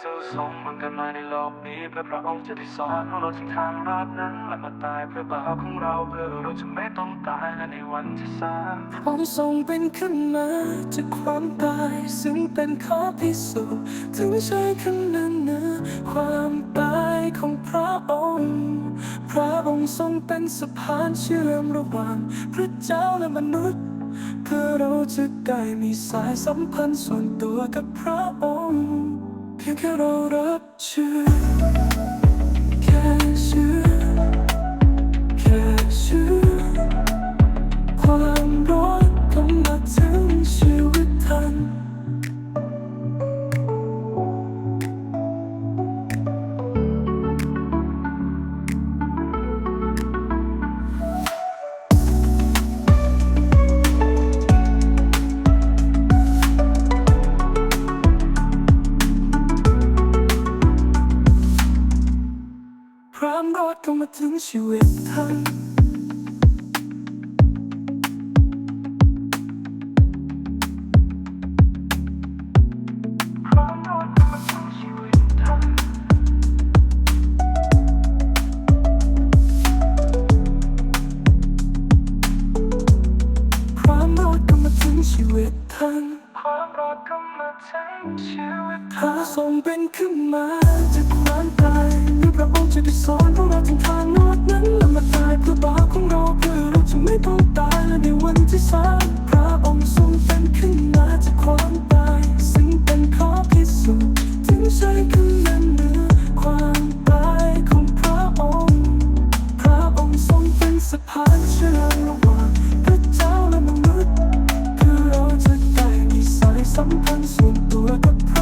สูส่งมันกันมาในโลกนี้เพื่อพระองค์จะได้สอนให้เราถึงทางรอดนั้นและมาตายเพื่อบาปของเราเพื่อเราจะไม่ต้องตายในวันที่สามองค์ทรงเป็นขึ้นมาจากความตายซึ่งเป็นข้อพิสูจน์ถึงใช้ขนาดเนือความตายของพระองค์ พระองค์ทรงเป็นสะพานเชื่อมระหว่างพระเจ้าและมนุษย์เพื่อเราจะได้มีสายสัมพันธ์ส่วนตัวกับพระองค์ เพียงแรอมรอดก็มาถึงชีวิตท่านพร้อมรอดก็มาถึงชีวิตท่านความรอดก็มาถึงชีวิตท่านความรอดก็มาถึงชีวิตพระทรงเป็นขึ้นมาจากความตายหรือพระองค์จะได้สอนพวกเรา ถึงทางนอดนั้นและมาตายเพื่อบาของเราเพื่อเราจะไม่ต้องตายและในวันที่สามพระองค์ทรงเป็นขึ้นมาจากความตาย ซึ่งเป็นข้อพิสูจน์ถึงใช้คือนั้นเหนือความตายของพระองค์ พระองค์ทรงเป็นสะพานเชื่อระหว่างพระเจ้าและมนุษย์เพื่อเราจะได้มีสายสัมพันธ์ส่วนตัวกับพระ